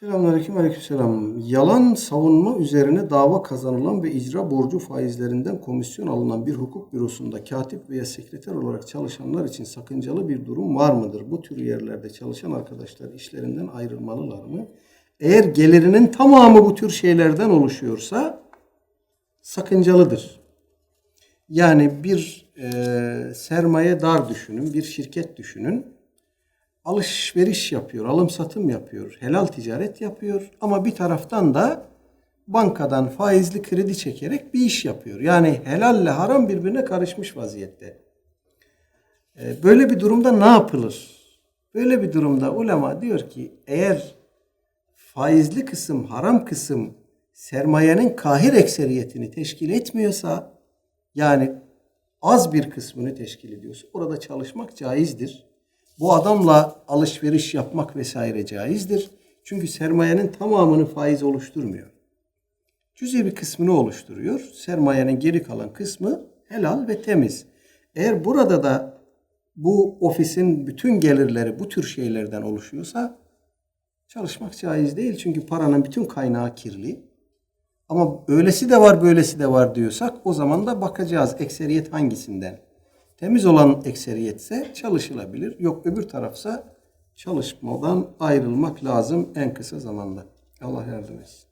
Selamünaleyküm, aleykümselam. Yalan savunma üzerine dava kazanılan ve icra borcu faizlerinden komisyon alınan bir hukuk bürosunda katip veya sekreter olarak çalışanlar için sakıncalı bir durum var mıdır? Bu tür yerlerde çalışan arkadaşlar işlerinden ayrılmalılar mı? Eğer gelirinin tamamı bu tür şeylerden oluşuyorsa sakıncalıdır. Yani bir e, sermaye dar düşünün, bir şirket düşünün alışveriş yapıyor, alım satım yapıyor, helal ticaret yapıyor ama bir taraftan da bankadan faizli kredi çekerek bir iş yapıyor. Yani helalle haram birbirine karışmış vaziyette. Ee, Böyle bir durumda ne yapılır? Böyle bir durumda ulema diyor ki eğer faizli kısım, haram kısım sermayenin kahir ekseriyetini teşkil etmiyorsa yani az bir kısmını teşkil ediyorsa orada çalışmak caizdir. Bu adamla alışveriş yapmak vesaire caizdir. Çünkü sermayenin tamamını faiz oluşturmuyor. Cüzi bir kısmını oluşturuyor. Sermayenin geri kalan kısmı helal ve temiz. Eğer burada da bu ofisin bütün gelirleri bu tür şeylerden oluşuyorsa çalışmak caiz değil. Çünkü paranın bütün kaynağı kirli. Ama öylesi de var böylesi de var diyorsak o zaman da bakacağız ekseriyet hangisinden. Temiz olan ekseriyetse çalışılabilir. Yok öbür tarafsa çalışmadan ayrılmak lazım en kısa zamanda. Allah yardım etsin.